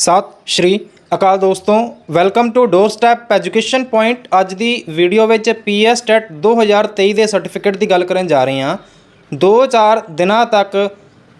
ਸਤਿ ਸ਼੍ਰੀ ਅਕਾਲ ਦੋਸਤੋ। Welcome to door step education point. ਅੱਜ ਦੀ ਵੀਡੀਓ ਵਿੱਚ ਪੀਐਸ ਟੈਟ 2023 ਦੇ ਸਰਟੀਫਿਕੇਟ ਦੀ ਗੱਲ ਕਰਨ ਜਾ ਰਹੇ ਹਾਂ। 2-4 ਦਿਨਾਂ ਤੱਕ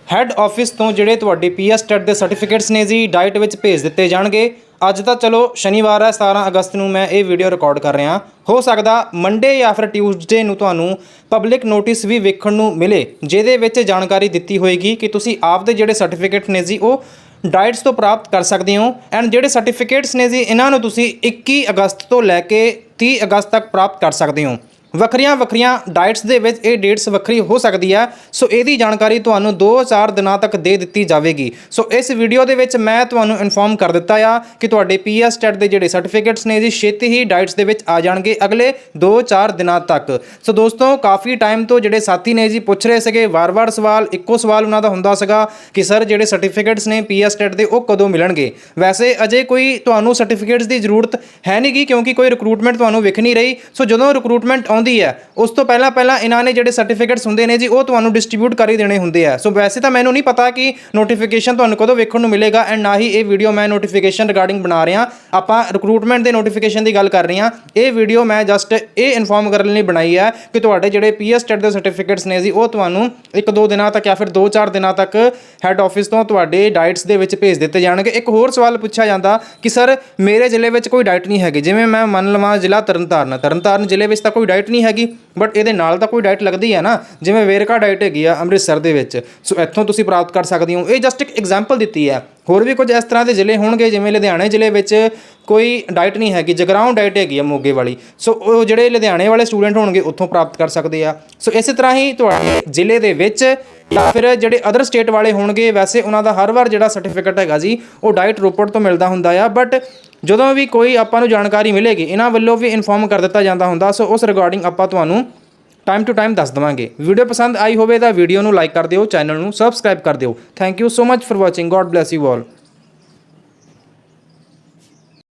ਹੈੱਡ ਆਫਿਸ ਤੋਂ ਜਿਹੜੇ ਤੁਹਾਡੇ ਪੀਐਸ ਟੈਟ ਦੇ ਸਰਟੀਫਿਕੇਟਸ ਨੇ ਜੀ ਡਾਈਟ ਵਿੱਚ ਭੇਜ ਦਿੱਤੇ ਜਾਣਗੇ। ਅੱਜ ਤਾਂ ਚਲੋ ਸ਼ਨੀਵਾਰ ਹੈ 17 ਅਗਸਤ ਨੂੰ ਮੈਂ ਇਹ ਵੀਡੀਓ ਰਿਕਾਰਡ ਕਰ ਰਿਹਾ। ਹੋ ਸਕਦਾ ਮੰਡੇ ਜਾਂ ਫਿਰ ਟਿਊਜ਼ਡੇ ਨੂੰ ਤੁਹਾਨੂੰ ਪਬਲਿਕ ਨੋਟਿਸ ਵੀ ਵੇਖਣ ਨੂੰ ਮਿਲੇ, ਜਿਹਦੇ ਵਿੱਚ ਜਾਣਕਾਰੀ ਦਿੱਤੀ ਹੋਏਗੀ ਕਿ ਤੁਸੀਂ ਆਪਦੇ ਜਿਹੜੇ ਸਰਟੀਫਿਕੇਟ ਨੇ ਜੀ, ਉਹ ਡਾਈਟਸ ਤੋਂ ਪ੍ਰਾਪਤ ਕਰ ਸਕਦੇ ਹੋ। ਐਂਡ ਜਿਹੜੇ ਸਰਟੀਫਿਕੇਟਸ ਨੇ ਜੀ, ਇਹਨਾਂ ਨੂੰ ਤੁਸੀਂ 21 ਅਗਸਤ ਤੋਂ ਲੈ ਕੇ 30 ਅਗਸਤ ਤੱਕ ਪ੍ਰਾਪਤ ਕਰ ਸਕਦੇ ਹੋ। ਵੱਖਰੀਆਂ ਵੱਖਰੀਆਂ ਡਾਈਟਸ ਦੇ ਵਿੱਚ ਇਹ ਡੇਟਸ ਵੱਖਰੀ ਹੋ ਸਕਦੀ ਹੈ। ਸੋ ਇਹਦੀ ਜਾਣਕਾਰੀ ਤੁਹਾਨੂੰ 2-4 ਦਿਨਾਂ ਤੱਕ ਦੇ ਦਿੱਤੀ ਜਾਵੇਗੀ। ਸੋ ਇਸ ਵੀਡੀਓ ਦੇ ਵਿੱਚ ਮੈਂ ਤੁਹਾਨੂੰ ਇਨਫੋਰਮ ਕਰ ਦਿੱਤਾ ਆ ਕਿ ਤੁਹਾਡੇ ਪੀਐਸ ਟੈਟ ਦੇ ਜਿਹੜੇ ਸਰਟੀਫਿਕੇਟਸ ਨੇ ਜੀ, ਛੇਤੀ ਹੀ ਡਾਈਟਸ ਦੇ ਵਿੱਚ ਆ ਜਾਣਗੇ ਅਗਲੇ 2-4 ਦਿਨਾਂ ਤੱਕ। ਸੋ ਦੋਸਤੋ, ਕਾਫੀ ਟਾਈਮ ਤੋਂ ਜਿਹੜੇ ਸਾਥੀ ਨੇ ਜੀ ਪੁੱਛ ਰਹੇ ਸੀਗੇ, ਵਾਰ-ਵਾਰ ਸਵਾਲ, ਇੱਕੋ ਸਵਾਲ ਉਹਨਾਂ ਦਾ ਹੁੰਦਾ ਸੀਗਾ ਕਿ ਸਰ ਜਿਹੜੇ ਸਰਟੀਫਿਕੇਟਸ ਨੇ ਪੀਐਸ ਟੈਟ ਦੇ ਉਹ ਕਦੋਂ ਮਿਲਣਗੇ? ਵੈਸੇ ਅਜੇ ਕੋਈ ਤੁਹਾਨੂੰ ਸਰਟੀਫਿਕੇਟਸ ਦੀ ਜ਼ਰੂਰਤ ਹੈ ਨਹੀਂਗੀ ਕਿਉਂਕਿ ਕੋਈ ਰਿਕਰੂਟਮੈਂਟ ਤੁਹਾਨੂੰ ਵਿਖ ਨਹੀਂ ਰਹੀ। ਸੋ ਜਦੋਂ ਰਿਕਰੂਟਮੈਂਟ ਆਉਂਦੀ ਹੈ। ਉਸ ਤੋਂ ਪਹਿਲਾਂ ਪਹਿਲਾਂ ਇਹਨਾਂ ਨੇ ਜਿਹੜੇ ਸਰਟੀਫਿਕੇਟਸ ਹੁੰਦੇ ਨੇ ਜੀ, ਉਹ ਤੁਹਾਨੂੰ ਡਿਸਟ੍ਰੀਬਿਊਟ ਕਰ ਹੀ ਦੇਣੇ ਹੁੰਦੇ ਆ। ਸੋ ਵੈਸੇ ਤਾਂ ਮੈਨੂੰ ਨਹੀਂ ਪਤਾ ਕਿ ਨੋਟੀਫਿਕੇਸ਼ਨ ਤੁਹਾਨੂੰ ਕਦੋਂ ਵੇਖਣ ਨੂੰ ਮਿਲੇਗਾ ਐਂਡ ਨਾ ਹੀ ਇਹ ਵੀਡੀਓ ਮੈਂ ਨੋਟੀਫਿਕੇਸ਼ਨ ਰਿਗਾਰਡਿੰਗ ਬਣਾ ਰਿਹਾ। ਆਪਾਂ ਰਿਕਰੂਟਮੈਂਟ ਦੇ ਨੋਟੀਫਿਕੇਸ਼ਨ ਦੀ ਗੱਲ ਕਰ ਰਹੇ ਹਾਂ। ਇਹ ਵੀਡੀਓ ਮੈਂ ਜਸਟ ਇਹ ਇਨਫੋਰਮ ਕਰਨ ਲਈ ਬਣਾਈ ਹੈ ਕਿ ਤੁਹਾਡੇ ਜਿਹੜੇ ਪੀਐਸ ਟੈਟ ਦੇ ਸਰਟੀਫਿਕੇਟਸ ਨੇ ਜੀ, ਉਹ ਤੁਹਾਨੂੰ ਇੱਕ ਦੋ ਦਿਨਾਂ ਤੱਕ ਜਾਂ ਫਿਰ 2-4 ਦਿਨਾਂ ਤੱਕ ਹੈੱਡ ਆਫਿਸ ਤੋਂ ਤੁਹਾਡੇ ਡਾਈਟਸ ਦੇ ਵਿੱਚ ਭੇਜ ਦਿੱਤੇ ਜਾਣਗੇ। ਇੱਕ ਹੋਰ ਸਵਾਲ ਪੁੱਛਿਆ ਜਾਂਦਾ ਕਿ ਸਰ ਮੇਰੇ ਜ਼ਿਲ੍ਹੇ ਵਿੱਚ ਕੋਈ ਡਾਈਟ ਨਹੀਂ ਹੈਗੀ। ਜਿਵੇਂ ਮੈਂ ਮੰਨ ਲਵਾਂ ਜ਼ਿਲ੍ਹਾ ਤਰਨਤਾਰਨ ਤਰਨਤਾਰਨ ਜ਼ਿਲ੍ਹੇ ਵਿੱਚ ਤਾਂ ਕੋਈ ਡਾਈਟ ਨਹੀਂ ਹੈਗੀ ਬਟ ਇਹਦੇ ਨਾਲ ਤਾਂ ਕੋਈ ਡਾਈਟ ਲੱਗਦੀ ਹੈ ਨਾ, ਜਿਵੇਂ ਵੇਰਕਾ ਡਾਈਟ ਹੈਗੀ ਆ ਅੰਮ੍ਰਿਤਸਰ ਦੇ ਵਿੱਚ। ਸੋ ਇੱਥੋਂ ਤੁਸੀਂ ਪ੍ਰਾਪਤ ਕਰ ਸਕਦੇ ਹੋ। ਇਹ ਜਸਟ ਇੱਕ ਐਗਜ਼ਾਮਪਲ ਦਿੱਤੀ ਹੈ। ਹੋਰ ਵੀ ਕੁਝ ਇਸ ਤਰ੍ਹਾਂ ਦੇ ਜ਼ਿਲ੍ਹੇ ਹੋਣਗੇ, ਜਿਵੇਂ ਲੁਧਿਆਣੇ ਜ਼ਿਲ੍ਹੇ ਵਿੱਚ ਕੋਈ ਡਾਈਟ ਨਹੀਂ ਹੈਗੀ, ਜਗਰਾਉਂ ਡਾਈਟ ਹੈਗੀ ਆ ਮੋਗੇ ਵਾਲੀ। ਸੋ ਉਹ ਜਿਹੜੇ ਲੁਧਿਆਣੇ ਵਾਲੇ ਸਟੂਡੈਂਟ ਹੋਣਗੇ, ਉੱਥੋਂ ਪ੍ਰਾਪਤ ਕਰ ਸਕਦੇ ਆ। ਸੋ ਇਸੇ ਤਰ੍ਹਾਂ ਹੀ ਤੁਹਾਡੇ ਜ਼ਿਲ੍ਹੇ ਦੇ ਵਿੱਚ ਜਾਂ ਫਿਰ ਜਿਹੜੇ ਅਦਰ ਸਟੇਟ ਵਾਲੇ ਹੋਣਗੇ, ਵੈਸੇ ਉਹਨਾਂ ਦਾ ਹਰ ਵਾਰ ਜਿਹੜਾ ਸਰਟੀਫਿਕੇਟ ਹੈਗਾ ਜੀ, ਉਹ ਡਾਈਟ ਰੋਪੜ ਤੋਂ ਮਿਲਦਾ ਹੁੰਦਾ ਆ। ਬਟ ਜਦੋਂ ਵੀ ਕੋਈ ਆਪਾਂ ਨੂੰ ਜਾਣਕਾਰੀ ਮਿਲੇਗੀ, ਇਹਨਾਂ ਵੱਲੋਂ ਵੀ ਇਨਫੋਰਮ ਕਰ ਦਿੱਤਾ ਜਾਂਦਾ ਹੁੰਦਾ। ਸੋ ਉਸ ਰਿਗਾਰਡਿੰਗ ਆਪਾਂ ਤੁਹਾਨੂੰ ਟਾਈਮ ਟੂ ਟਾਈਮ ਦੱਸ ਦਵਾਂਗੇ। ਵੀਡੀਓ ਪਸੰਦ ਆਈ ਹੋਵੇ ਤਾਂ ਵੀਡੀਓ ਨੂੰ ਲਾਈਕ ਕਰ ਦਿਓ ਚੈਨਲ ਨੂੰ ਸਬਸਕ੍ਰਾਈਬ ਕਰ ਦਿਓ। Thank you so much for watching God bless you all